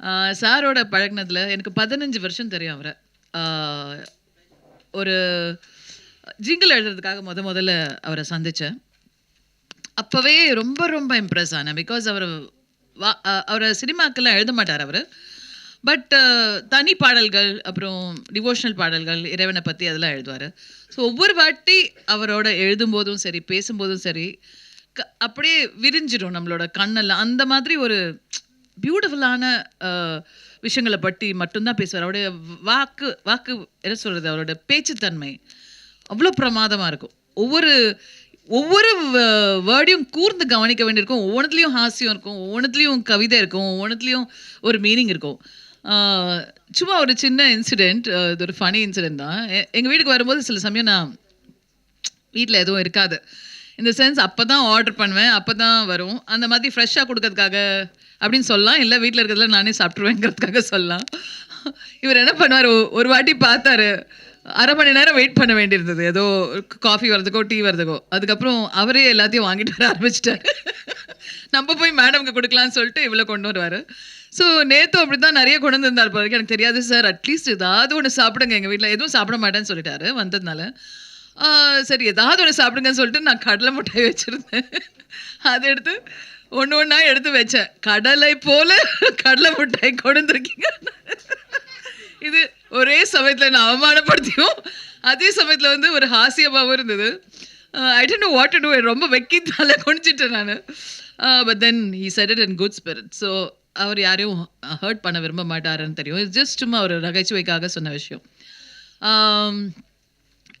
சாரோட பழகினதில் எனக்கு பதினஞ்சு வருஷம் தெரியும் அவரை. ஒரு ஜிங்கிள் எழுதுறதுக்காக முத முதல்ல அவரை சந்தித்தேன் அப்போவே ரொம்ப ரொம்ப இம்ப்ரெஸ் ஆனேன். பிகாஸ் அவர் வா- அவரை சினிமாக்கெல்லாம் எழுத மாட்டார் அவர். பட் தனி பாடல்கள் அப்புறம் டிவோஷனல் பாடல்கள் இறைவனை பற்றி அதெல்லாம் எழுதுவார். ஸோ ஒவ்வொரு வாட்டி அவரோட எழுதும்போதும் சரி பேசும்போதும் சரி க- அப்படியே விரிஞ்சிடும் நம்மளோட கண்ணெல்லாம். அந்த மாதிரி ஒரு பியூட்டிஃபுல்லான விஷயங்களை பற்றி மட்டும்தான் பேசுவார். அவருடைய வாக்கு வாக்கு என்ன சொல்கிறது அவரோட பேச்சுத்தன்மை அவ்வளோ பிரமாதமாக இருக்கும். ஒவ்வொரு ஒவ்வொரு வேர்டையும் கூர்ந்து கவனிக்க வேண்டியிருக்கும். ஒவ்வொன்றுலேயும் ஹாஸ்யம் இருக்கும். ஒவ்வொன்றுலேயும் கவிதை இருக்கும். ஒவ்வொன்றுலேயும் ஒரு மீனிங் இருக்கும். சும்மா ஒரு சின்ன இன்சிடெண்ட் இது ஒரு ஃபனி இன்சிடென்ட் தான். எங்கள் வீட்டுக்கு வரும்போது சில சமயம் நான் வீட்டில் எதுவும் இருக்காது. இந்த சென்ஸ் அப்போ தான் ஆர்டர் பண்ணுவேன் அப்போ தான் வரும். அந்த மாதிரி ஃப்ரெஷ்ஷாக கொடுக்கறதுக்காக அப்படின்னு சொல்லலாம். இல்லை வீட்டில் இருக்கிறதுல நானே சாப்பிட்ருவேங்கிறதுக்காக சொல்லலாம். இவர் என்ன பண்ணுவார்? ஒரு வாட்டி பார்த்தாரு. அரை மணி நேரம் வெயிட் பண்ண வேண்டியிருந்தது. ஏதோ காஃபி வர்றதுக்கோ டீ வர்றதுக்கோ. அதுக்கப்புறம் அவரே எல்லாத்தையும் வாங்கிட்டு வர ஆரம்பிச்சிட்டாரு. நம்ம போய் மேடம்க்கு கொடுக்கலான்னு சொல்லிட்டு இவ்வளோ கொண்டு வருவார். ஸோ நேற்று அப்படி தான் நிறைய கொண்டு வந்திருந்தார் பிறகு எனக்கு தெரியாது சார் அட்லீஸ்ட் ஏதாவது ஒன்று சாப்பிடுங்க எங்கள் வீட்டில் எதுவும் சாப்பிட மாட்டேன்னு சொல்லிட்டாரு வந்ததுனால. சரி ஏதாவது ஒன்று சாப்பிடுங்கன்னு சொல்லிட்டு நான் கடலை மிட்டாய் வச்சுருந்தேன். அதை எடுத்து ஒன்று ஒன்றா எடுத்து வச்சேன். கடலை போல கடலை மிட்டாய் கொடுத்துருக்கீங்க. இது ஒரே சமயத்தில் நான் அவமானப்படுத்தியும் அதே சமயத்தில் வந்து ஒரு ஹாஸ்யமாகவும் இருந்தது. I didn't know what to do ரொம்ப வெக்கி தலை குனிச்சிட்டேன் நான் but then he said it in good spirit so அவர் யாரையும் ஹர்ட் பண்ண விரும்ப மாட்டாருன்னு தெரியும். இட்ஸ் ஜஸ்ட் சும்மா ஒரு நகைச்சுவைக்காக சொன்ன விஷயம்.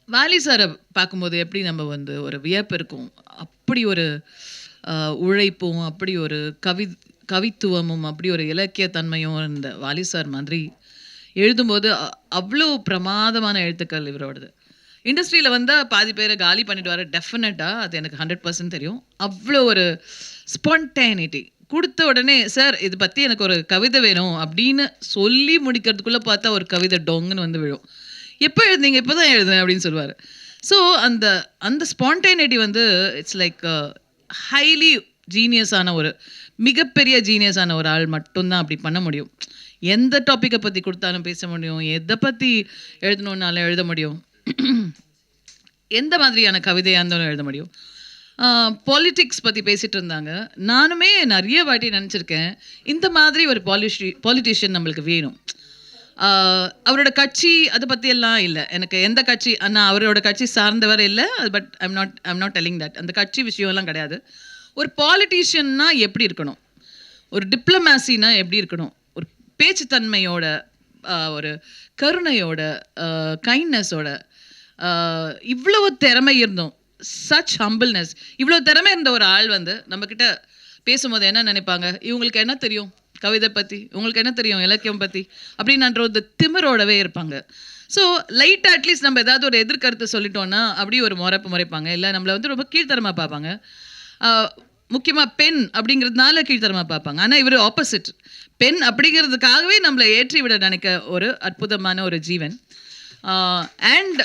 வாலி சாரை பார்க்கும்போது எப்படி நம்ம வந்து ஒரு வியப்பு இருக்கும்? அப்படி ஒரு உழைப்பும் அப்படி ஒரு கவி கவித்துவமும் அப்படி ஒரு இலக்கியத்தன்மையும் இந்த வாலி சார் மாதிரி எழுதும்போது அவ்வளோ பிரமாதமான எழுத்துக்கள் இவரோடது. இண்டஸ்ட்ரியில் வந்தால் பாதி பேரை காலி பண்ணிட்டு வர டெஃபினட்டாக அது எனக்கு ஹண்ட்ரட் பர்சன்ட் தெரியும். அவ்வளோ ஒரு ஸ்பான்டேனிட்டி. கொடுத்த உடனே சார் இது பற்றி எனக்கு ஒரு கவிதை வேணும் அப்படின்னு சொல்லி முடிக்கிறதுக்குள்ளே பார்த்தா ஒரு கவிதை டொங்குன்னு வந்து விழும். எப்போ எழுதுனீங்க? இப்போ தான் எழுதுனேன் அப்படின்னு சொல்லுவார். ஸோ அந்த அந்த ஸ்பான்டைனிட்டி வந்து இட்ஸ் லைக் ஹைலி ஜீனியஸான ஒரு மிகப்பெரிய ஜீனியஸான ஒரு ஆள் மட்டும்தான் அப்படி பண்ண முடியும். எந்த டாப்பிக்கை பற்றி கொடுத்தாலும் பேச முடியும். எதை பற்றி எழுதணுன்னாலும் எழுத முடியும். எந்த மாதிரியான கவிதையாக இருந்தாலும் எழுத முடியும். பாலிட்டிக்ஸ் பற்றி பேசிகிட்டு இருந்தாங்க. நானுமே நிறைய வாட்டி நினச்சிருக்கேன். இந்த மாதிரி ஒரு பாலிஷி பாலிட்டிஷியன் நம்மளுக்கு வேணும். அவரோட கட்சி அதை பற்றி எல்லாம் இல்லை. எனக்கு எந்த கட்சி நான் அவரோட கட்சி சார்ந்தவர் இல்லை but I'm not I'm not telling that அந்த கட்சி விஷயம்லாம் கிடையாது. ஒரு பாலிட்டிஷியன்னா எப்படி இருக்கணும்? ஒரு டிப்ளமேசினா எப்படி இருக்கணும்? ஒரு பேச்சுத்தன்மையோட ஒரு கருணையோட கைண்ட்னஸோட இவ்வளவு திறமை இருந்தோம் சச் ஹம்பிள்னஸ் இவ்வளோ திறமை இருந்த ஒரு ஆள் வந்து நம்மக்கிட்ட பேசும்போது என்ன நினைப்பாங்க? இவங்களுக்கு என்ன தெரியும்? கவிதை பற்றி உங்களுக்கு என்ன தெரியும் இலக்கியம் பற்றி அப்படின்ற ஒரு திமிரோடவே இருப்பாங்க. ஸோ லைட்டாக அட்லீஸ்ட் நம்ம ஏதாவது ஒரு எதிர்கருத்து சொல்லிட்டோன்னா அப்படி ஒரு முறைப்பு முறைப்பாங்க. இல்லை நம்மளை வந்து ரொம்ப கீழ்த்தரமாக பார்ப்பாங்க. முக்கியமாக பெண் அப்படிங்கிறதுனால கீழ்த்தரமாக பார்ப்பாங்க. ஆனால் இவர் ஆப்போசிட் பெண் அப்படிங்கிறதுக்காகவே நம்மளை ஏற்றி விட நினைக்க ஒரு அற்புதமான ஒரு ஜீவன். அண்ட்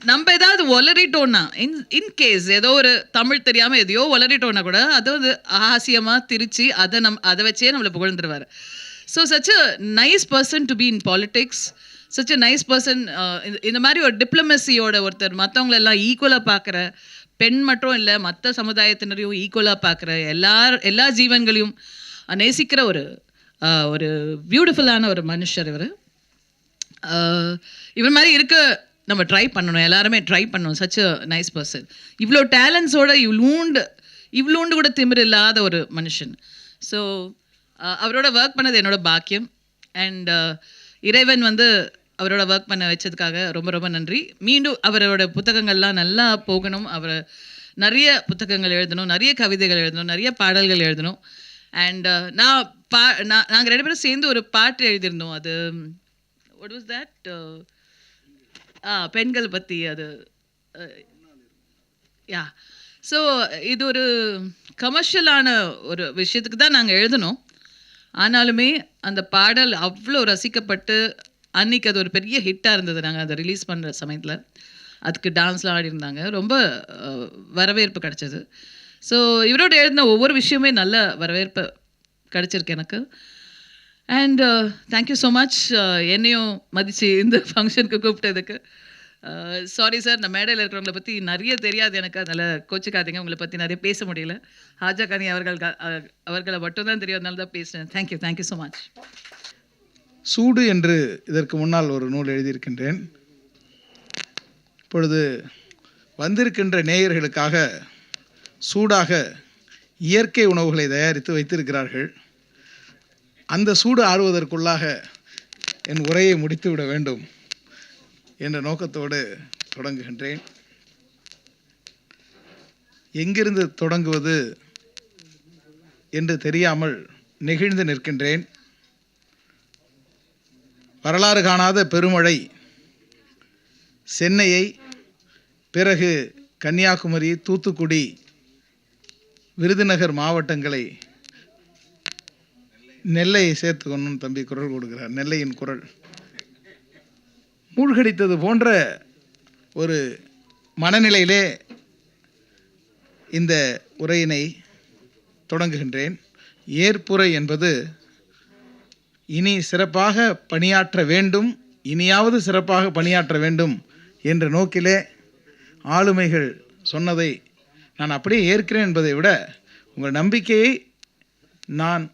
நம்ம ஏதாவது ஒலரிட்டோம்னா இன் இன்கேஸ் ஏதோ ஒரு தமிழ் தெரியாமல் எதையோ ஒலரிட்டோம்னா கூட அதை வந்து ஆசியமாக திரிச்சு அதை நம் அதை வச்சே நம்மளை புகழ்ந்துருவார். So such a nice person to be in politics such a nice person இந்த மாதிரி ஒரு டிப்ளமசியோட ஒருத்தர் மற்றவங்களெல்லாம் ஈக்குவலாக பார்க்குற பெண் மட்டும் இல்லை மற்ற சமுதாயத்தினரையும் ஈக்குவலாக பார்க்குற எல்லா எல்லா ஜீவன்களையும் நேசிக்கிற ஒரு uh, ஒரு பியூட்டிஃபுல்லான ஒரு மனுஷர் இவர். Uh, இவர் மாதிரி இருக்க நம்ம ட்ரை பண்ணணும். எல்லாருமே ட்ரை பண்ணணும். சச் அ நைஸ் பர்சன் இவ்வளோ டேலண்ட்ஸோட இவ்வளோண்டு இவ்வளோண்டு கூட திமிர் இல்லாத ஒரு மனுஷன். ஸோ அவரோட ஒர்க் பண்ணது என்னோட பாக்கியம். அண்ட் இறைவன் வந்து அவரோட ஒர்க் பண்ண வச்சதுக்காக ரொம்ப ரொம்ப நன்றி. மீண்டும் அவரோட புத்தகங்கள்லாம் நல்லா போகணும். அவர் நிறைய புத்தகங்கள் எழுதணும். நிறைய கவிதைகள் எழுதணும். நிறைய பாடல்கள் எழுதணும். அண்ட் நான் பா நான் நாங்கள் ரெண்டு பேரும் சேர்ந்து ஒரு பாட்டு எழுதியிருந்தோம். அது வாட் வாஸ் தட் பெண்கள் பற்றி அது யா. ஸோ இது ஒரு கமர்ஷியலான ஒரு விஷயத்துக்கு தான் நாங்கள் எழுதினோம் ஆனாலுமே அந்த பாடல் அவ்வளோ ரசிக்கப்பட்டு அன்னைக்கு அது ஒரு பெரிய ஹிட்டாக இருந்தது. நாங்கள் அதை ரிலீஸ் பண்ணுற சமயத்தில். அதுக்கு டான்ஸ்லாம் ஆடிருந்தாங்க ரொம்ப வரவேற்பு கிடச்சிது. ஸோ இவரோட எழுதின ஒவ்வொரு விஷயமே நல்ல வரவேற்பு கிடச்சிருக்கு எனக்கு. அண்ட் தேங்க்யூ ஸோ மச் என்னையும் மதித்து இந்த ஃபங்க்ஷனுக்கு கூப்பிட்டதுக்கு. Uh, சாரி சார் நான் மேடையில் இருக்கிறவங்கள பற்றி நிறைய தெரியாது எனக்கு. அதனால் கோச்சிக்காதீங்க. உங்களை பற்றி நிறைய பேச முடியல. ஹாஜா கனி அவர்கள் அவர்களை மட்டும்தான் தெரியும். அதனால தான் பேசுகிறேன் தேங்க்யூ தேங்க்யூ ஸோ மச் சூடு என்று இதற்கு முன்னால் ஒரு நூல் எழுதியிருக்கின்றேன். இப்பொழுது வந்திருக்கின்ற நேயர்களுக்காக சூடாக இயற்கை உணவுகளை தயாரித்து வைத்திருக்கிறார்கள். அந்த சூடு ஆறுவதற்குள்ளாக என் உரையை முடித்துவிட வேண்டும் என்ற நோக்கத்தோடு தொடங்குகின்றேன். எங்கிருந்து தொடங்குவது என்று தெரியாமல் நெகிழ்ந்து நிற்கின்றேன். வரலாறு காணாத பெருமழை சென்னையை பிறகு கன்னியாகுமரி தூத்துக்குடி விருதுநகர் மாவட்டங்களை நெல்லையை சேர்த்துக்கணும் தம்பி குரல் கொடுக்கிறார். நெல்லையின் குரல். மூழ்கடித்தது போன்ற ஒரு மனநிலையிலே இந்த உரையினை தொடங்குகின்றேன். ஏற்புரை என்பது இனி சிறப்பாக பணியாற்ற வேண்டும் இனியாவது சிறப்பாக பணியாற்ற வேண்டும் என்ற நோக்கிலே ஆளுமைகள் சொன்னதை நான் அப்படியே ஏற்கிறேன் என்பதை விட உங்கள் நம்பிக்கையை நான்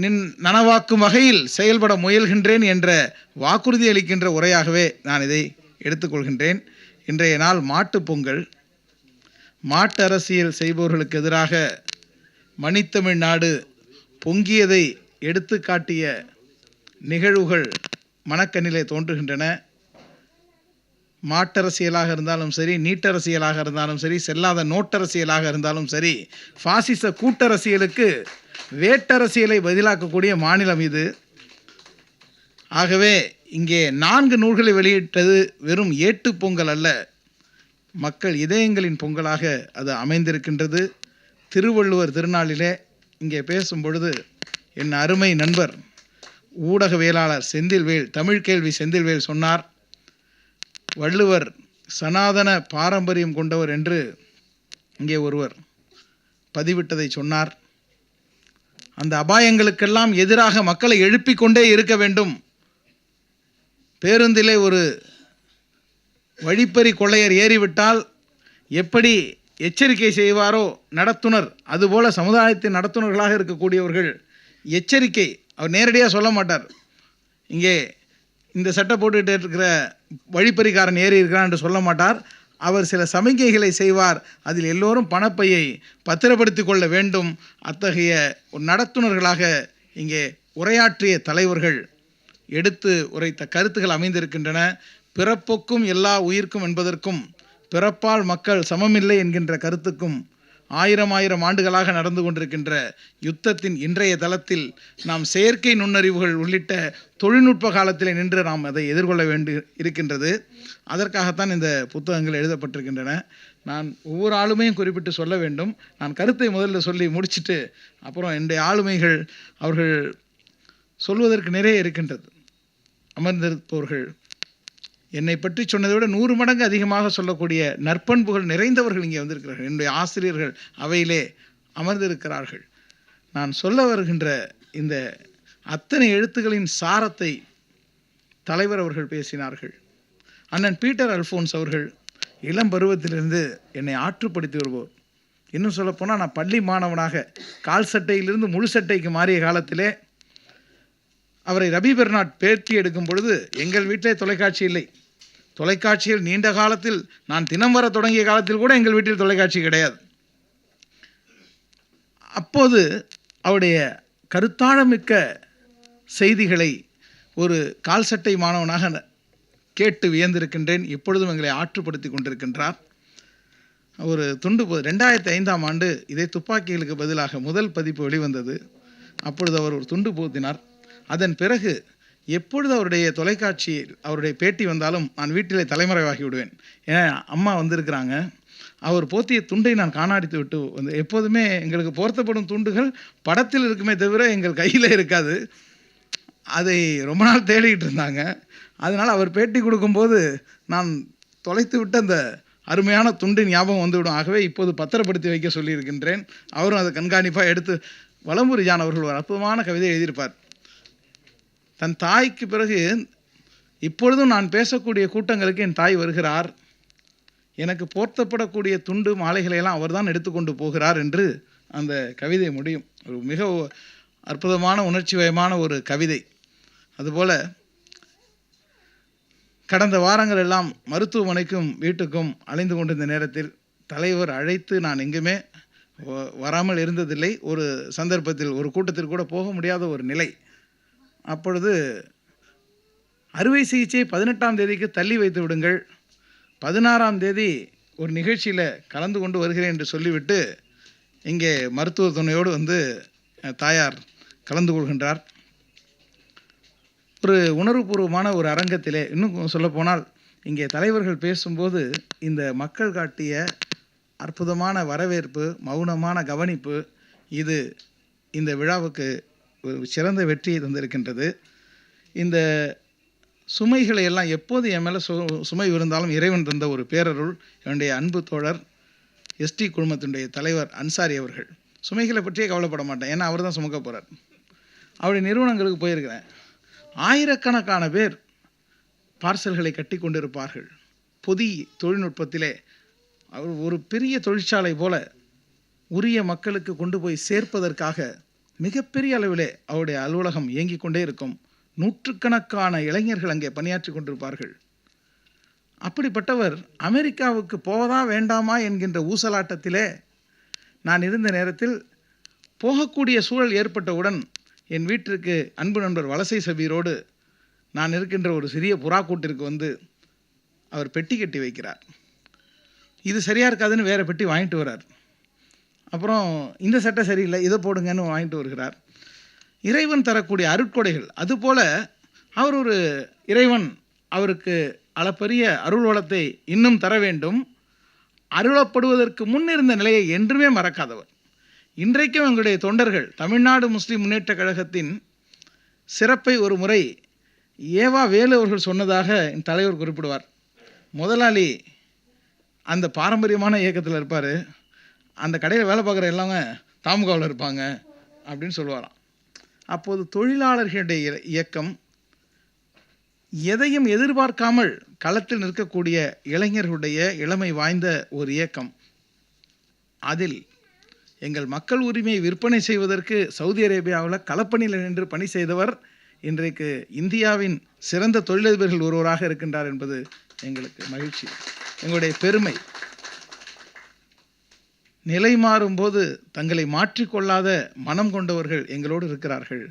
நின் நனவாக்கும் வகையில் செயல்பட முயல்கின்றேன் என்ற வாக்குறுதி அளிக்கின்ற உரையாகவே நான் இதை எடுத்துக்கொள்கின்றேன். இன்றைய நாள் மாட்டுப் பொங்கல். மாட்டு அரசியல் செய்பவர்களுக்கு எதிராக மணித்தமிழ் நாடு பொங்கியதை எடுத்து காட்டிய நிகழ்வுகள் மனக்கண்ணிலே தோன்றுகின்றன. மாட்டரசியலாக இருந்தாலும் சரி நீட்டரசியலாக இருந்தாலும் சரி செல்லாத நோட்டரசியலாக இருந்தாலும் சரி பாசிச கூட்டரசியலுக்கு வேட்டரசியலை பதிலாக்கக்கூடிய மாநிலம் இது. ஆகவே இங்கே நான்கு நூல்களை வெளியிட்டது வெறும் ஏட்டு பொங்கல் அல்ல. மக்கள் இதயங்களின் பொங்கலாக அது அமைந்திருக்கின்றது. திருவள்ளுவர் திருநாளிலே இங்கே பேசும் பொழுது என் அருமை நண்பர் ஊடகவியலாளர் செந்தில்வேல் தமிழ் கேள்வி செந்தில்வேல் சொன்னார் வள்ளுவர் சனாதன பாரம்பரியம் கொண்டவர் என்று இங்கே ஒருவர் பதிவிட்டதை சொன்னார். அந்த அபாயங்களுக்கெல்லாம் எதிராக மக்களை எழுப்பிக் கொண்டே இருக்க வேண்டும். பேருந்திலே ஒரு வழிப்பறி கொள்ளையர் ஏறிவிட்டால் எப்படி எச்சரிக்கை செய்வாரோ நடத்துனர் அதுபோல சமுதாயத்தின் நடத்துனர்களாக இருக்கக்கூடியவர்கள் எச்சரிக்கை அவர் நேரடியாக சொல்ல மாட்டார். இங்கே இந்த சட்டை போட்டுக்கிட்டு இருக்கிற வழிப்பறிக்காரன் ஏறி இருக்கிறான் என்று சொல்ல மாட்டார். அவர் சில சமிகைகளை செய்வார். அதில் எல்லோரும் பணப்பையை பத்திரப்படுத்தி கொள்ள வேண்டும். அத்தகைய ஒரு நடத்துனர்களாக இங்கே உரையாற்றிய தலைவர்கள் எடுத்து உரைத்த கருத்துகள் அமைந்திருக்கின்றன. பிறப்புக்கும் எல்லா உயிர்க்கும் என்பதற்கும் பிறப்பால் மக்கள் சமமில்லை என்கின்ற கருத்துக்கும் ஆயிரம் ஆயிரம் ஆண்டுகளாக நடந்து கொண்டிருக்கின்ற யுத்தத்தின் இன்றைய தளத்தில் நாம் செயற்கை நுண்ணறிவுகள் உள்ளிட்ட தொழில்நுட்ப காலத்தில் நின்று நாம் அதை எதிர்கொள்ள வேண்டி இருக்கின்றது. அதற்காகத்தான் இந்த புத்தகங்கள் எழுதப்பட்டிருக்கின்றன. நான் ஒவ்வொரு ஆளுமையும் குறிப்பிட்டு சொல்ல வேண்டும். நான் கருத்தை முதல்ல சொல்லி முடிச்சுட்டு அப்புறம் என்னுடைய ஆளுமைகள் அவர்கள் சொல்வதற்கு நிறைய இருக்கின்றது. அமர்ந்திருப்பவர்கள் என்னை பற்றி சொன்னதை விட நூறு மடங்கு அதிகமாக சொல்லக்கூடிய நற்பண்புகள் நிறைந்தவர்கள் இங்கே வந்திருக்கிறார்கள். என்னுடைய ஆசிரியர்கள் அவையிலே அமர்ந்திருக்கிறார்கள். நான் சொல்ல வருகின்ற இந்த அத்தனை எழுத்துக்களின் சாரத்தை தலைவர் அவர்கள் பேசினார்கள். அண்ணன் பீட்டர் அல்ஃபோன்ஸ் அவர்கள் இளம் பருவத்திலிருந்து என்னை ஆற்றுப்படுத்தி வருவோர் இன்னும் சொல்லப்போனால் நான் பள்ளி மாணவனாக கால் சட்டையிலிருந்து முழு சட்டைக்கு மாறிய காலத்திலே அவரை ரபி பெர்னாட் பேட்டி எடுக்கும் பொழுது எங்கள் வீட்டிலே தொலைக்காட்சி இல்லை. தொலைக்காட்சியில் நீண்ட காலத்தில் நான் தினம் வர தொடங்கிய காலத்தில் கூட எங்கள் வீட்டில் தொலைக்காட்சி கிடையாது. அப்போது அவருடைய கருத்தாழமிக்க செய்திகளை ஒரு கால் சட்டை மாணவனாக கேட்டு வியந்திருக்கின்றேன். இப்பொழுதும் எங்களை ஆற்றுப்படுத்தி கொண்டிருக்கின்றார். ஒரு துண்டு போ ரெண்டாயிரத்தி ஐந்தாம் ஆண்டு இதே துப்பாக்கிகளுக்கு பதிலாக முதல் பதிப்பு வெளிவந்தது. அப்பொழுது அவர் ஒரு துண்டு போத்தினார். அதன் பிறகு எப்பொழுது அவருடைய தொலைக்காட்சியில் அவருடைய பேட்டி வந்தாலும் நான் வீட்டிலே தலைமறைவாகி விடுவேன். ஏன்னா அம்மா வந்திருக்கிறாங்க. அவர் போத்திய துண்டை நான் காணாடித்து விட்டு வந்து எப்போதுமே எங்களுக்கு போர்த்தப்படும் துண்டுகள் படத்தில் இருக்குமே தவிர எங்கள் கையில் இருக்காது. அதை ரொம்ப நாள் தேடிக்கிட்டு இருந்தாங்க. அதனால் அவர் பேட்டி கொடுக்கும்போது நான் தொலைத்து விட்ட அந்த அருமையான துண்டு ஞாபகம் வந்துவிடும். ஆகவே இப்போது பத்திரப்படுத்தி வைக்க சொல்லியிருக்கின்றேன். அவரும் அதை கண்காணிப்பாக எடுத்து வளம்புரி ஜான் அவர்கள் ஒரு அற்புதமான கவிதை எழுதியிருப்பார். தன் தாய்க்கு பிறகு இப்பொழுதும் நான் பேசக்கூடிய கூட்டங்களுக்கு என் தாய் வருகிறார். எனக்கு போர்த்தப்படக்கூடிய துண்டு மாலைகளையெல்லாம் அவர்தான் எடுத்துக்கொண்டு போகிறார் என்று அந்த கவிதை முடியும். ஒரு மிக அற்புதமான உணர்ச்சிவயமான ஒரு கவிதை. அதுபோல் கடந்த வாரங்கள் எல்லாம் மருத்துவமனைக்கும் வீட்டுக்கும் அலைந்து கொண்டிருந்த நேரத்தில் தலைவர் அழைத்து நான் எங்குமே வ- வராமல் இருந்ததில்லை. ஒரு சந்தர்ப்பத்தில் ஒரு கூட்டத்தில் கூட போக முடியாத ஒரு நிலை. அப்பொழுது அறுவை சிகிச்சை பதினெட்டாம் தேதிக்கு தள்ளி வைத்து விடுங்கள். பதினாறாம் தேதி ஒரு நிகழ்ச்சியில் கலந்து கொண்டு வருகிறேன் என்று சொல்லிவிட்டு இங்கே மருத்துவ துணையோடு வந்து தாயார் கலந்து கொள்கின்றார். ஒரு உணர்வுபூர்வமான ஒரு அரங்கத்திலே இன்னும் சொல்லப்போனால் இங்கே தலைவர்கள் பேசும்போது இந்த மக்கள் காட்டிய அற்புதமான வரவேற்பு மௌனமான கவனிப்பு இது இந்த விழாவுக்கு சிறந்த வெற்றியை தந்திருக்கின்றது. இந்த சுமைகளை எல்லாம் எப்போது என் மேலே சு சுமை இருந்தாலும் இறைவன் தந்த ஒரு பேரருள் என்னுடைய அன்பு தோழர் எஸ்டி குழுமத்தினுடைய தலைவர் அன்சாரி அவர்கள். சுமைகளை பற்றியே கவலைப்பட மாட்டேன். ஏன்னா அவர் தான் சுமக்க போகிறார் அவருடைய நிறுவனங்களுக்கு போயிருக்கிறேன். ஆயிரக்கணக்கான பேர் பார்சல்களை கட்டி கொண்டிருப்பார்கள். பொதி தொழில்நுட்பத்திலே அவர் ஒரு பெரிய தொழிற்சாலை போல உரிய மக்களுக்கு கொண்டு போய் சேர்ப்பதற்காக மிகப்பெரிய அளவிலே அவருடைய அலுவலகம் இயங்கிக் கொண்டே இருக்கும். நூற்றுக்கணக்கான இளைஞர்கள் அங்கே பணியாற்றி கொண்டிருப்பார்கள். அப்படிப்பட்டவர் அமெரிக்காவுக்கு போவதா வேண்டாமா என்கின்ற ஊசலாட்டத்திலே நான் இருந்த நேரத்தில் போகக்கூடிய சூழல் ஏற்பட்டவுடன் என் வீட்டிற்கு அன்பு நண்பர் வலசை சபீரோடு நான் இருக்கின்ற ஒரு சிறிய புறா கூட்டிற்கு வந்து அவர் பெட்டி கட்டி வைக்கிறார். இது சரியாக இருக்காதுன்னு வேறு பெட்டி வாங்கிட்டு வரார் அப்புறம் இந்த சட்டை சரியில்லை இதை போடுங்கன்னு வாங்கிட்டு வருகிறார். இறைவன் தரக்கூடிய அருட்கொடைகள் அதுபோல அவர் ஒரு இறைவன் அவருக்கு அளப்பரிய அருள் வளத்தை இன்னும் தர வேண்டும். அருளப்படுவதற்கு முன் இருந்த நிலையை என்றுமே மறக்காதவர். இன்றைக்கும் எங்களுடைய தொண்டர்கள் தமிழ்நாடு முஸ்லிம் முன்னேற்ற கழகத்தின் சிறப்பை ஒரு முறை ஏவா வேலு அவர்கள் சொன்னதாக என் தலைவர் குறிப்பிடுவார். முதலாளி அந்த பாரம்பரியமான இயக்கத்தில் இருப்பார். அந்த கடையில் வேலை பார்க்குற எல்லாமே தாமுகாவில் இருப்பாங்க அப்படின்னு சொல்லுவாராம். அப்போது தொழிலாளர்களுடைய இயக்கம் எதையும் எதிர்பார்க்காமல் களத்தில் நிற்கக்கூடிய இளைஞர்களுடைய இளமை வாய்ந்த ஒரு இயக்கம். அதில் எங்கள் மக்கள் உரிமையை விற்பனை செய்வதற்கு சவுதி அரேபியாவில் களப்பணியில் நின்று பணி செய்தவர் இன்றைக்கு இந்தியாவின் சிறந்த தொழிலதிபர்கள் ஒருவராக இருக்கின்றார் என்பது எங்களுக்கு மகிழ்ச்சி. எங்களுடைய பெருமை. நிலை மாறும்போது தங்களை மாற்றிக்கொள்ளாத மனம் கொண்டவர்கள் எங்களோடு இருக்கிறார்கள்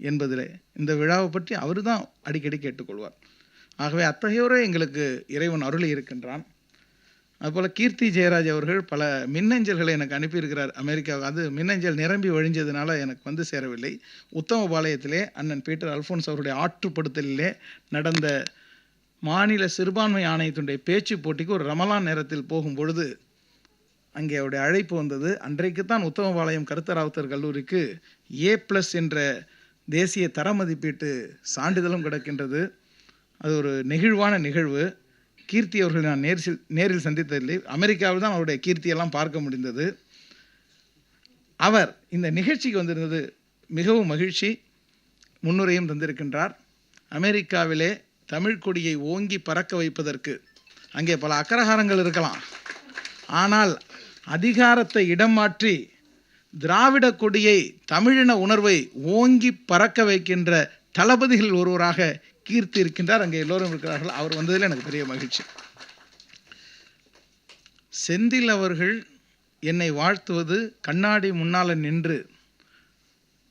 என்பதில் இந்த விழாவை பற்றி அவர் தான் அடிக்கடி கேட்டுக்கொள்வார். ஆகவே அத்தகையோரே எங்களுக்கு இறைவன் அருளி இருக்கின்றான். அதுபோல் கீர்த்தி ஜெயராஜ் அவர்கள் பல மின்னஞ்சல்களை எனக்கு அனுப்பியிருக்கிறார் அமெரிக்காவுக்கு அது மின்னஞ்சல் நிரம்பி வழிஞ்சதுனால எனக்கு வந்து சேரவில்லை. உத்தமபாளையத்திலே அண்ணன் பீட்டர் அல்ஃபோன்ஸ் அவருடைய ஆற்றுப்படுத்தலிலே நடந்த மாநில சிறுபான்மை ஆணையத்தினுடைய பேச்சு போட்டிக்கு ஒரு ரமலான் நேரத்தில் போகும் பொழுது அங்கே அவருடைய அழைப்பு வந்தது. அன்றைக்கு தான் உத்தமபாளையம் கருத்தராவுத்தர் கல்லூரிக்கு ஏ ப்ளஸ் என்ற தேசிய தர மதிப்பீட்டு சான்றிதழும் கிடக்கின்றது. அது ஒரு நெகிழ்வான நிகழ்வு. கீர்த்தி அவர்களை நான் நேரில் நேரில் சந்தித்ததில்லை. அமெரிக்காவில் தான் அவருடைய கீர்த்தியெல்லாம் பார்க்க முடிந்தது. அவர் இந்த நிகழ்ச்சிக்கு வந்திருந்தது மிகவும் மகிழ்ச்சி. முன்னுரையும் தந்திருக்கின்றார். அமெரிக்காவிலே தமிழ் கொடியை ஓங்கி பறக்க வைப்பதற்கு அங்கே பல அக்கரகாரங்கள் இருக்கலாம். ஆனால் அதிகாரத்தை இடம் மாற்றி திராவிட கொடியை தமிழின உணர்வை ஓங்கி பறக்க வைக்கின்ற தளபதிகள் ஒருவராக கீர்த்தி இருக்கின்றார் அங்கே எல்லோரும் இருக்கிறார்கள். அவர் வந்ததில் எனக்கு பெரிய மகிழ்ச்சி. செந்தில் அவர்கள் என்னை வாழ்த்துவது கண்ணாடி முன்னால் நின்று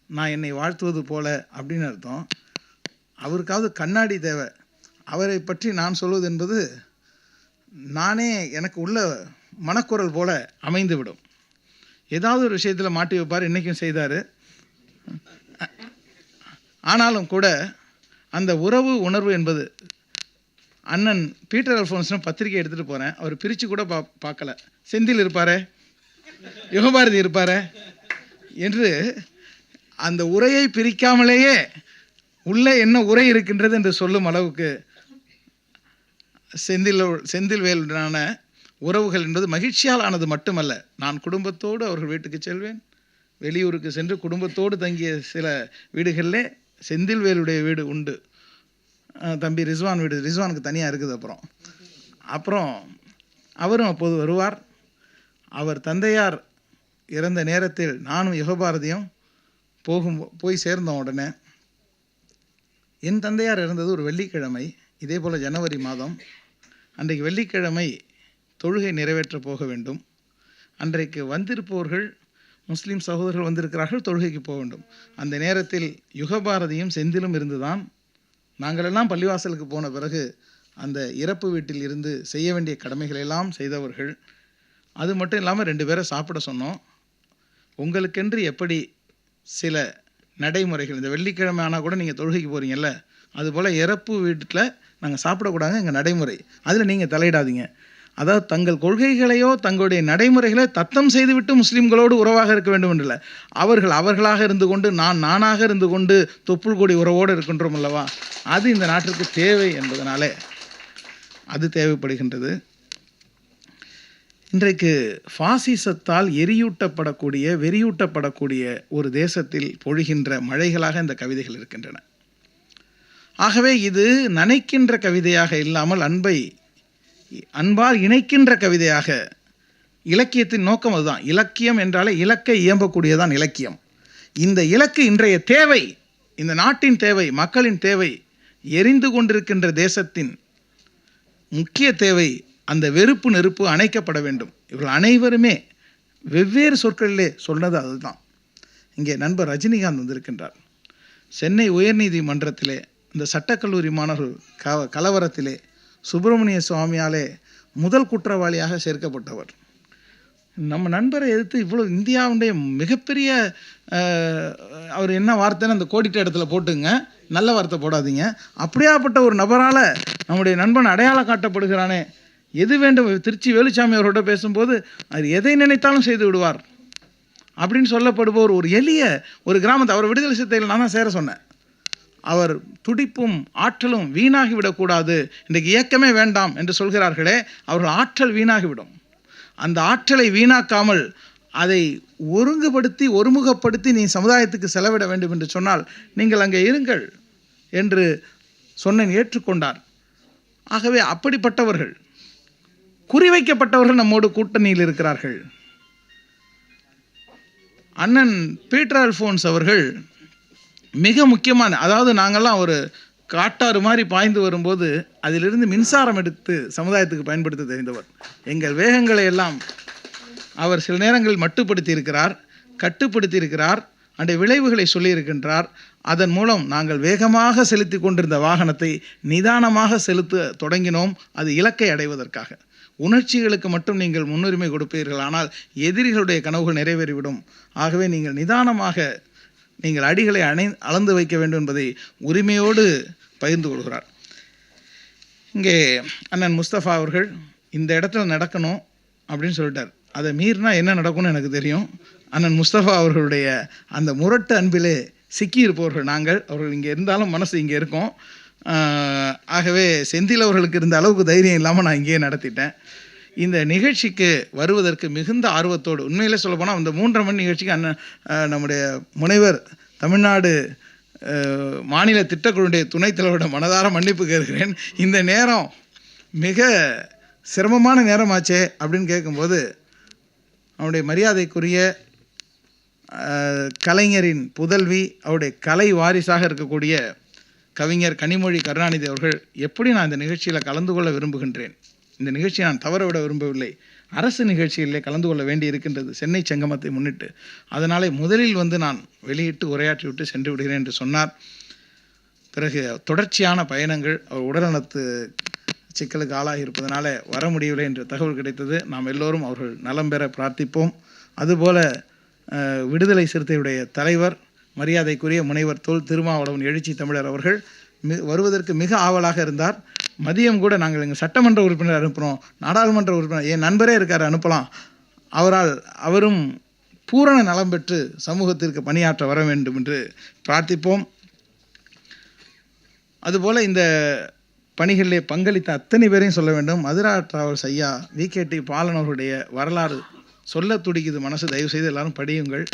நான் என்னை வாழ்த்துவது போல அப்படின்னு அர்த்தம். அவருக்காவது கண்ணாடி தேவை. அவரை பற்றி நான் சொல்வது என்பது நானே எனக்கு உள்ள மனக்குரல் போல் அமைந்துவிடும். ஏதாவது ஒரு விஷயத்தில் மாட்டி வைப்பார் இன்றைக்கும் செய்தார். ஆனாலும் கூட அந்த உறவு உணர்வு என்பது அண்ணன் பீட்டர் அல்ஃபோன்ஸ்னு பத்திரிக்கை எடுத்துகிட்டு போகிறேன் அவர் பிரித்து கூட பா பார்க்கல. செந்தில் இருப்பாரே? யுகபாரதி இருப்பாரே? என்று அந்த உரையை பிரிக்காமலேயே உள்ளே என்ன உரை இருக்கின்றது என்று சொல்லும் அளவுக்கு செந்தில் செந்தில் வேலுடனான உறவுகள் என்பது மகிழ்ச்சியால் ஆனது மட்டுமல்ல. நான் குடும்பத்தோடு அவர்கள் வீட்டுக்கு செல்வேன். வெளியூருக்கு சென்று குடும்பத்தோடு தங்கிய சில வீடுகளில் செந்தில்வேலுடைய வீடு உண்டு. தம்பி ரிஸ்வான் வீடு ரிஸ்வானுக்கு தனியாக இருக்குது அப்புறம். அப்புறம் அவரும் அப்போது வருவார். அவர் தந்தையார் இறந்த நேரத்தில் நானும் யுகபாரதியும் போகும் போய் சேர்ந்தோம் உடனே. என் தந்தையார் இறந்தது ஒரு வெள்ளிக்கிழமை. இதே போல் ஜனவரி மாதம். அன்றைக்கு வெள்ளிக்கிழமை தொழுகை நிறைவேற்ற போக வேண்டும். அன்றைக்கு வந்திருப்பவர்கள் முஸ்லீம் சகோதரர்கள் வந்திருக்கிறார்கள் தொழுகைக்கு போக வேண்டும். அந்த நேரத்தில் யுகபாரதியும் செந்திலும் இருந்துதான் நாங்களெல்லாம் பள்ளிவாசலுக்கு போன பிறகு அந்த இறப்பு வீட்டில் இருந்து செய்ய வேண்டிய கடமைகளை எல்லாம் செய்தவர்கள். அது மட்டும் இல்லாமல் ரெண்டு பேரை சாப்பிட சொன்னோம். உங்களுக்கென்று எப்படி சில நடைமுறைகள் இந்த வெள்ளிக்கிழமை ஆனால் கூட நீங்கள் தொழுகைக்கு போகிறீங்கல்ல அதுபோல் இறப்பு வீட்டில் நாங்கள் சாப்பிடக்கூடாது எங்கள் நடைமுறை. அதில் நீங்கள் தலையிடாதீங்க. அதாவது தங்கள் கொள்கைகளையோ தங்களுடைய நடைமுறைகளை தத்தம் செய்துவிட்டு முஸ்லீம்களோடு உறவாக இருக்க வேண்டும் என்றில்லை. அவர்கள் அவர்களாக இருந்து கொண்டு நான் நானாக இருந்து கொண்டு தொப்புள் கொடி உறவோடு இருக்கின்றோம் அல்லவா? அது இந்த நாட்டிற்கு தேவை என்பதனாலே அது தேவைப்படுகின்றது. இன்றைக்கு ஃபாசிசத்தால் எரியூட்டப்படக்கூடிய வெறியூட்டப்படக்கூடிய ஒரு தேசத்தில் பொழிகின்ற மழைகளாக இந்த கவிதைகள் இருக்கின்றன. ஆகவே இது நனைக்கின்ற கவிதையாக இல்லாமல் அன்பை அன்பால் இணைக்கின்ற கவிதையாக இலக்கியத்தின் நோக்கம் அதுதான். இலக்கியம் என்றாலே இலக்கை இயம்பக்கூடியதான் இலக்கியம். இந்த இலக்கு இன்றைய தேவை இந்த நாட்டின் தேவை மக்களின் தேவை எரிந்து கொண்டிருக்கின்ற தேசத்தின் முக்கிய தேவை அந்த வெறுப்பு நெருப்பு அணைக்கப்பட வேண்டும். இவர்கள் அனைவருமே வெவ்வேறு சொற்களிலே சொன்னது அதுதான். இங்கே நண்பர் ரஜினிகாந்த் வந்திருக்கின்றார். சென்னை உயர்நீதிமன்றத்திலே இந்த சட்டக்கல்லூரி மாணவர்கள் க கலவரத்திலே சுப்பிரமணிய சுவாமியாலே முதல் குற்றவாளியாக சேர்க்கப்பட்டவர். நம்ம நண்பரை எதிர்த்து இவ்வளோ இந்தியாவுடைய மிகப்பெரிய அவர் என்ன வார்த்தைன்னு அந்த கோடிட்ட இடத்துல போட்டுங்க. நல்ல வார்த்தை போடாதீங்க. அப்படியாப்பட்ட ஒரு நபரால் நம்முடைய நண்பன் அடையாளம் காட்டப்படுகிறானே. எது வேண்டும்? திருச்சி வேலுச்சாமி அவரோட பேசும்போது அவர் எதை நினைத்தாலும் செய்து விடுவார். அப்படின்னு சொல்லப்படுபவர் ஒரு எளிய ஒரு கிராமத்தை அவர் விடுதலை சித்தையில் நான் தான் சேர சொன்னேன். அவர் துடிப்பும் ஆற்றலும் வீணாகிவிடக்கூடாது. இன்றைக்கு இயக்கமே வேண்டாம் என்று சொல்கிறார்களே அவர்கள் ஆற்றல் வீணாகிவிடும். அந்த ஆற்றலை வீணாக்காமல் அதை ஒருங்குபடுத்தி ஒருமுகப்படுத்தி நீ சமுதாயத்துக்கு செலவிட வேண்டும் என்று சொன்னால் நீங்கள் அங்கே இருங்கள் என்று சொன்னேன் ஏற்றுக்கொண்டார். ஆகவே அப்படிப்பட்டவர்கள் குறிவைக்கப்பட்டவர்கள் நம்மோடு கூட்டணியில் இருக்கிறார்கள். அண்ணன் பீட்டர் அல்ஃபோன்ஸ் அவர்கள் மிக முக்கியமான அதாவது நாங்கள்லாம் ஒரு காட்டாறு மாதிரி பாய்ந்து வரும்போது அதிலிருந்து மின்சாரம் எடுத்து சமுதாயத்துக்கு பயன்படுத்த தெரிந்தவர். எங்கள் வேகங்களை எல்லாம் அவர் சில நேரங்களில் மட்டுப்படுத்தி இருக்கிறார் கட்டுப்படுத்தி இருக்கிறார் அந்த விளைவுகளை சொல்லியிருக்கின்றார். அதன் மூலம் நாங்கள் வேகமாக செலுத்தி கொண்டிருந்த வாகனத்தை நிதானமாக செலுத்த தொடங்கினோம். அது இலக்கை அடைவதற்காக. உணர்ச்சிகளுக்கு மட்டும் நீங்கள் முன்னுரிமை கொடுப்பீர்கள். ஆனால் எதிரிகளுடைய கனவுகள் நிறைவேறிவிடும். ஆகவே நீங்கள் நிதானமாக நீங்கள் அடிகளை அணை அளந்து வைக்க வேண்டும் என்பதை உரிமையோடு பகிர்ந்து கொள்கிறார். இங்கே அண்ணன் முஸ்தபா அவர்கள் இந்த இடத்துல நடக்கணும் அப்படின்னு சொல்லிட்டார். அதை மீறினா என்ன நடக்கும்னு எனக்கு தெரியும். அண்ணன் முஸ்தபா அவர்களுடைய அந்த முரட்டு அன்பிலே சிக்கியிருப்பவர்கள் நாங்கள். அவர்கள் இங்கே இருந்தாலும் மனசு இங்கே இருக்கும். ஆகவே செந்தில் அவர்களுக்கு இருந்த அளவுக்கு தைரியம் இல்லாமல் நான் இங்கேயே நடத்திட்டேன். இந்த நிகழ்ச்சிக்கு வருவதற்கு மிகுந்த ஆர்வத்தோடு உண்மையிலே சொல்லப்போனால் அந்த மூன்றரை மணி நிகழ்ச்சிக்கு அண்ணன் நம்முடைய முனைவர் தமிழ்நாடு மாநில திட்டக்குழுடைய துணைத் தலைவரோட மனதார மன்னிப்பு கேட்கிறேன். இந்த நேரம் மிக சிரமமான நேரமாச்சே அப்படின்னு கேட்கும்போது அவனுடைய மரியாதைக்குரிய கலைஞரின் புதல்வி அவருடைய கலை வாரிசாக இருக்கக்கூடிய கவிஞர் கனிமொழி கருணாநிதி அவர்கள் எப்படி நான் இந்த நிகழ்ச்சியில் கலந்து கொள்ள விரும்புகின்றேன்? இந்த நிகழ்ச்சியை நான் தவறவிட விரும்பவில்லை. அரசு நிகழ்ச்சிகளிலே கலந்து கொள்ள வேண்டி இருக்கின்றது. சென்னை சங்கமத்தை முன்னிட்டு. அதனாலே முதலில் வந்து நான் வெளியிட்டு உரையாற்றி விட்டு சென்று விடுகிறேன் என்று சொன்னார். பிறகு தொடர்ச்சியான பயணங்கள் அவர் உடல்நலத்து சிக்கலுக்கு ஆளாகி இருப்பதனால வர முடியவில்லை என்ற தகவல் கிடைத்தது. நாம் எல்லோரும் அவர்கள் நலம் பெற பிரார்த்திப்போம். அதுபோல விடுதலை சிறுத்தையுடைய தலைவர் மரியாதைக்குரிய முனைவர் தோல் திருமாவளவன் எழுச்சி தமிழர் அவர்கள் மி வருவதற்கு மிக ஆவலாக இருந்தார். மதியம் கூட நாங்கள் எங்கள் சட்டமன்ற உறுப்பினர் அனுப்புகிறோம் நாடாளுமன்ற உறுப்பினர் என் நண்பரே இருக்கார் அனுப்பலாம். அவரால் அவரும் பூரண நலம் பெற்று சமூகத்திற்கு பணியாற்ற வர வேண்டும் என்று பிரார்த்திப்போம். அதுபோல் இந்த பணிகளிலே பங்களித்த அத்தனை பேரையும் சொல்ல வேண்டும். மதுரா டிராவல்ஸ் ஐயா விகேடி பாலன் அவருடைய வரலாறு சொல்ல துடிக்குது மனசு. தயவு செய்து எல்லாரும் படியுங்கள்.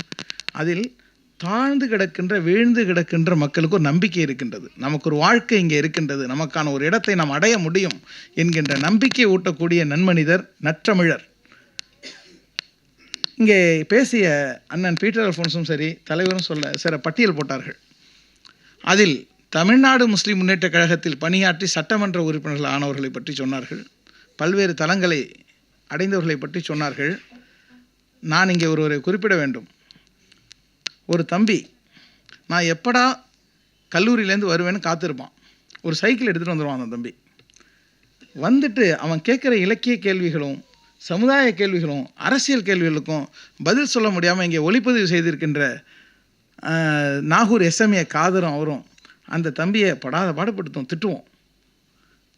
அதில் தாழ்ந்து கிடக்கின்ற வீழ்ந்து கிடக்கின்ற மக்களுக்கு ஒரு நம்பிக்கை இருக்கின்றது. நமக்கு ஒரு வாழ்க்கை இங்கே இருக்கின்றது. நமக்கான ஒரு இடத்தை நாம் அடைய முடியும் என்கின்ற நம்பிக்கை ஊட்டக்கூடிய நன்மனிதர் நற்றமிழர். இங்கே பேசிய அண்ணன் பீட்டர் அல்ஃபோன்ஸும் சரி தலைவரும் சொல்ல சில பட்டியல் போட்டார்கள். அதில் தமிழ்நாடு முஸ்லிம் முன்னேற்ற கழகத்தில் பணியாற்றி சட்டமன்ற உறுப்பினர்கள் ஆனவர்களை பற்றி சொன்னார்கள். பல்வேறு தளங்களை அடைந்தவர்களை பற்றி சொன்னார்கள். நான் இங்கே ஒருவரை குறிப்பிட வேண்டும். ஒரு தம்பி நான் எப்படா கல்லூரியிலேருந்து வருவேன்னு காத்திருப்பான். ஒரு சைக்கிள் எடுத்துகிட்டு வந்துடுவான் அந்த தம்பி. வந்துட்டு அவன் கேட்குற இலக்கிய கேள்விகளும் சமுதாய கேள்விகளும் அரசியல் கேள்விகளுக்கும் பதில் சொல்ல முடியாமல் இங்கே ஒளிப்பதிவு செய்திருக்கின்ற நாகூர் எஸ்எம்ஏ காதரும் அவரும் அந்த தம்பியை படாத பாடுபடுத்தும் திட்டுவோம்.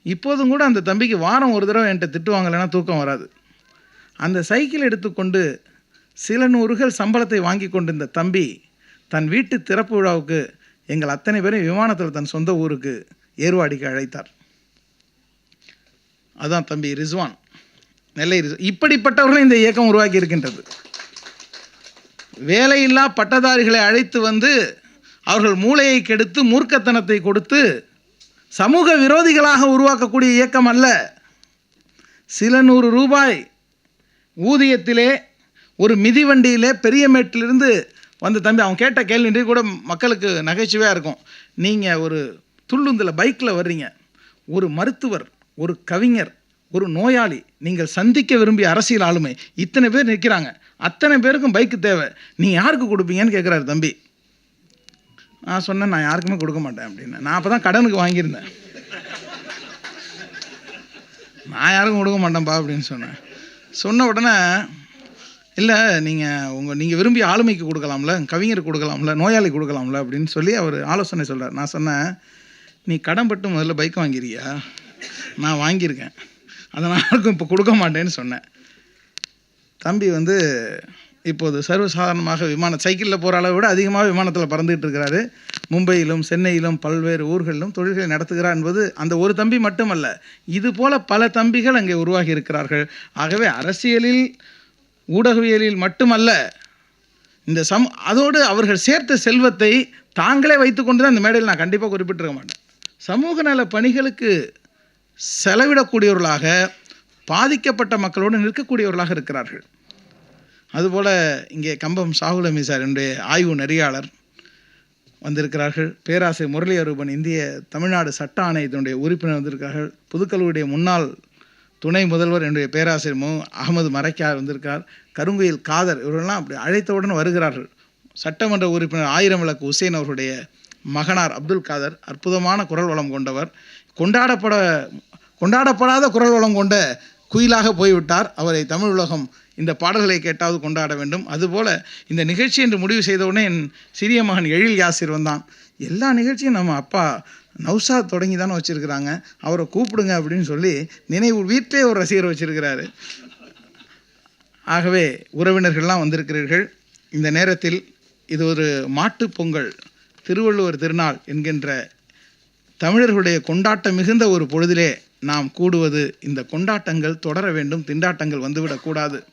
இப்போதும் கூட அந்த தம்பிக்கு வாரம் ஒரு தடவை என்கிட்ட திட்டுவாங்கலைன்னா தூக்கம் வராது. அந்த சைக்கிள் எடுத்துக்கொண்டு சில நூறுகள் சம்பளத்தை வாங்கி கொண்டிருந்த தம்பி தன் வீட்டு திறப்பு விழாவுக்கு எங்கள் அத்தனை பேரும் விமானத்தில் தன் சொந்த ஊருக்கு ஏர்வாடிக்கு அழைத்தார். அதான் தம்பி ரிஸ்வான். நெல்லை ரிஸ்வான் இப்படிப்பட்டவர்களும் இந்த இயக்கம் உருவாக்கி இருக்கின்றது. வேலையில்லா பட்டதாரிகளை அழைத்து வந்து அவர்கள் மூளையை கெடுத்து மூர்க்கத்தனத்தை கொடுத்து சமூக விரோதிகளாக உருவாக்கக்கூடிய இயக்கம் அல்ல. சில நூறு ரூபாய் ஊதியத்திலே ஒரு மிதிவண்டியிலே பெரியமேட்டிலிருந்து வந்த தம்பி அவன் கேட்ட கேள்வி கூட மக்களுக்கு நகைச்சுவையாக இருக்கும். நீங்கள் ஒரு துள்ளுந்தில் பைக்கில் வர்றீங்க. ஒரு மருத்துவர் ஒரு கவிஞர் ஒரு நோயாளி நீங்கள் சந்திக்க விரும்பிய அரசியல் ஆளுமை இத்தனை பேர் நிற்கிறாங்க. அத்தனை பேருக்கும் பைக்கு தேவை. நீ யாருக்கு கொடுப்பீங்கன்னு கேட்குறாரு தம்பி. நான் சொன்னேன் நான் யாருக்குமே கொடுக்க மாட்டேன் அப்படின்னு. நான் அப்போ தான் கடனுக்கு வாங்கியிருந்தேன். நான் யாருக்கும் கொடுக்க மாட்டேன்ப்பா அப்படின்னு சொன்னேன். சொன்ன உடனே இல்லை நீங்கள் உங்கள் நீங்கள் விரும்பிய ஆளுமைக்கு கொடுக்கலாம்ல கவிஞர் கொடுக்கலாம்ல நோயாளி கொடுக்கலாம்ல அப்படின்னு சொல்லி அவர் ஆலோசனை சொல்கிறார் நான் சொன்னேன் நீ கடன் பட்டு முதல்ல பைக் வாங்கிறியா நான் வாங்கியிருக்கேன். அதை நான் யாருக்கும் இப்போ கொடுக்க மாட்டேன்னு சொன்னேன். தம்பி வந்து இப்போது சர்வசாதாரணமாக விமான சைக்கிளில் போகிற அளவை விட அதிகமாக விமானத்தில் பறந்துகிட்டு இருக்கிறாரு. மும்பையிலும் சென்னையிலும் பல்வேறு ஊர்களிலும் தொழில்களை நடத்துகிறார் என்பது அந்த ஒரு தம்பி மட்டுமல்ல இது போல பல தம்பிகள் அங்கே உருவாகி இருக்கிறார்கள். ஆகவே அரசியலில் ஊடகவியலில் மட்டுமல்ல இந்த சம் அதோடு அவர்கள் சேர்த்த செல்வத்தை தாங்களே வைத்துக்கொண்டு தான் இந்த மேடையில் நான் கண்டிப்பாக குறிப்பிட்டிருக்க மாட்டேன். சமூக நல பணிகளுக்கு செலவிடக்கூடியவர்களாக பாதிக்கப்பட்ட மக்களோடு நிற்கக்கூடியவர்களாக இருக்கிறார்கள். அதுபோல் இங்கே கம்பம் சாகுல் சார் என்னுடைய ஆய்வு நெறியாளர் வந்திருக்கிறார்கள். பேராசை முரளி அரூபன் இந்திய தமிழ்நாடு சட்ட ஆணையத்தினுடைய உறுப்பினர் வந்திருக்கிறார்கள். புதுக்கல்லூருடைய முன்னாள் துணை முதல்வர் என்னுடைய பேராசிரியர் மு அகமது மரைக்கார் வந்திருக்கார் கருங்குயில் காதர் இவர்கள்லாம் அப்படி அழைத்தவுடன் வருகிறார்கள். சட்டமன்ற உறுப்பினர் ஆயிரம் விளக்கு உசேன் அவருடைய மகனார் அப்துல் காதர் அற்புதமான குரல் வளம் கொண்டவர். கொண்டாடப்பட கொண்டாடப்படாத குரல் வளம் கொண்ட குயிலாக போய்விட்டார். அவரை தமிழ் உலகம் இந்த பாடல்களை கேட்டாவது கொண்டாட வேண்டும். அதுபோல் இந்த நிகழ்ச்சி என்று முடிவு செய்தவுடனே என் சிறிய மகன் எழில் யாசிர் வந்தான். எல்லா நிகழ்ச்சியும் நம்ம அப்பா நௌசாத் தொடங்கி தானே வச்சுருக்கிறாங்க. அவரை கூப்பிடுங்க அப்படின்னு சொல்லி நினைவு வீட்டிலே ஒரு ரசிகர் வச்சிருக்கிறாரு. ஆகவே உறவினர்கள்லாம் வந்திருக்கிறீர்கள். இந்த நேரத்தில் இது ஒரு மாட்டுப் பொங்கல் திருவள்ளுவர் திருநாள் என்கின்ற தமிழர்களுடைய கொண்டாட்டம் மிகுந்த ஒரு பொழுதிலே நாம் கூடுவது இந்த கொண்டாட்டங்கள் தொடர வேண்டும் திண்டாட்டங்கள் வந்துவிடக்கூடாது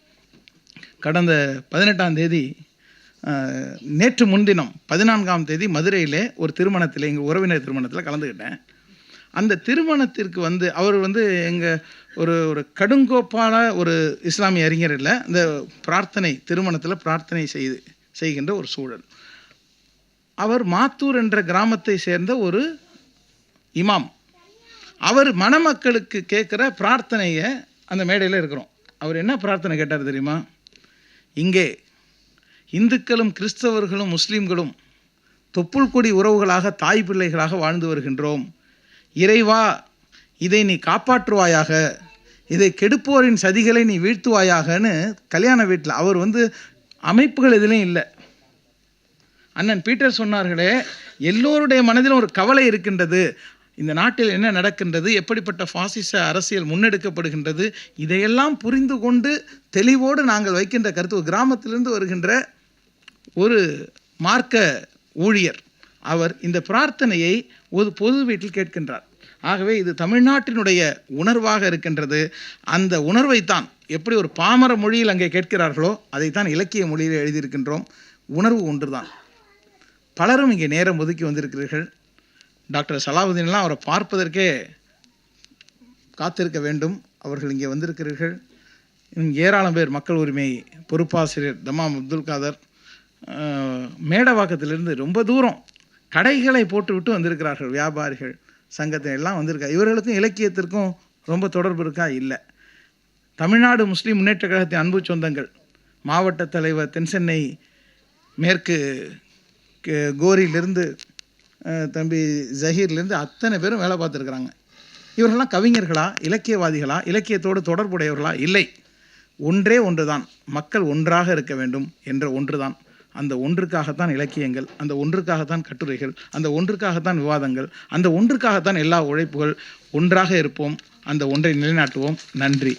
கடந்த பதினெட்டாம் தேதி நேற்று முன்தினம் பதினான்காம் தேதி மதுரையிலே ஒரு திருமணத்தில் எங்கள் உறவினர் திருமணத்தில் கலந்துக்கிட்டேன். அந்த திருமணத்திற்கு வந்து அவர் வந்து எங்கள் ஒரு ஒரு கடுங்கோப்பான ஒரு இஸ்லாமிய அறிஞர் இல்லை இந்த பிரார்த்தனை திருமணத்தில் பிரார்த்தனை செய்து செய்கின்ற ஒரு சூழல். அவர் மாத்தூர் என்ற கிராமத்தை சேர்ந்த ஒரு இமாம். அவர் மணமக்களுக்கு கேட்குற பிரார்த்தனையை அந்த மேடையில் இருக்கிறோம். அவர் என்ன பிரார்த்தனை கேட்டார் தெரியுமா? இங்கே இந்துக்களும் கிறிஸ்தவர்களும் முஸ்லீம்களும் தொப்புள் கொடி உறவுகளாக தாய் பிள்ளைகளாக வாழ்ந்து வருகின்றோம். இறைவா இதை நீ காப்பாற்றுவாயாக. இதை கெடுப்போரின் சதிகளை நீ வீழ்த்துவாயாகன்னு கல்யாண வீட்டில் அவர் வந்து அமைப்புகள் எதுலேயும் இல்லை. அண்ணன் பீட்டர் சொன்னார்களே எல்லோருடைய மனதிலும் ஒரு கவலை இருக்கின்றது. இந்த நாட்டில் என்ன நடக்கின்றது எப்படிப்பட்ட பாசிச அரசியல் முன்னெடுக்கப்படுகின்றது இதையெல்லாம் புரிந்து கொண்டு தெளிவோடு நாங்கள் வைக்கின்ற கருத்து ஒரு கிராமத்திலிருந்து வருகின்ற ஒரு மார்க்க ஊழியர் அவர் இந்த பிரார்த்தனையை ஒரு பொது வீட்டில் கேட்கின்றார். ஆகவே இது தமிழ்நாட்டினுடைய உணர்வாக இருக்கின்றது. அந்த உணர்வைத்தான் எப்படி ஒரு பாமர மொழியில் அங்கே கேட்கிறார்களோ அதைத்தான் இலக்கிய மொழியில் எழுதியிருக்கின்றோம். உணர்வு ஒன்றுதான். பலரும் இங்கே நேரம் ஒதுக்கி வந்திருக்கிறீர்கள். டாக்டர் சலாவுதீன்லாம் அவரை பார்ப்பதற்கே காத்திருக்க வேண்டும். அவர்கள் இங்கே வந்திருக்கிறீர்கள். இன்னும் ஏராளம் பேர் மக்கள் உரிமை பொறுப்பாசிரியர் தமாம் அப்துல் காதர் மேடவாக்கத்திலிருந்து ரொம்ப தூரம் கடைகளை போட்டுவிட்டு வந்திருக்கிறார்கள் வியாபாரிகள். சங்கத்தை எல்லாம் வந்திருக்கா. இவர்களுக்கும் இலக்கியத்திற்கும் ரொம்ப தொடர்பு இருக்கா? இல்லை. தமிழ்நாடு முஸ்லீம் முன்னேற்ற கழகத்தின் அன்பு சொந்தங்கள் மாவட்ட தலைவர் தென்சென்னை மேற்கு கே- கோரியிலிருந்து தம்பி ஜஹீர்லேருந்து அத்தனை பேரும் வேலை பார்த்துருக்குறாங்க. இவர்கள்லாம் கவிஞர்களா? இலக்கியவாதிகளா? இலக்கியத்தோடு தொடர்புடையவர்களா? இல்லை. ஒன்றே ஒன்றுதான். மக்கள் ஒன்றாக இருக்க வேண்டும் என்ற ஒன்றுதான். அந்த ஒன்றுக்காகத்தான் இலக்கியங்கள் அந்த ஒன்றுக்காகத்தான் கட்டுரைகள் அந்த ஒன்றுக்காகத்தான் விவாதங்கள் அந்த ஒன்றுக்காகத்தான் எல்லா உழைப்புகள் ஒன்றாக இருப்போம் அந்த ஒன்றை நிலைநாட்டுவோம். நன்றி.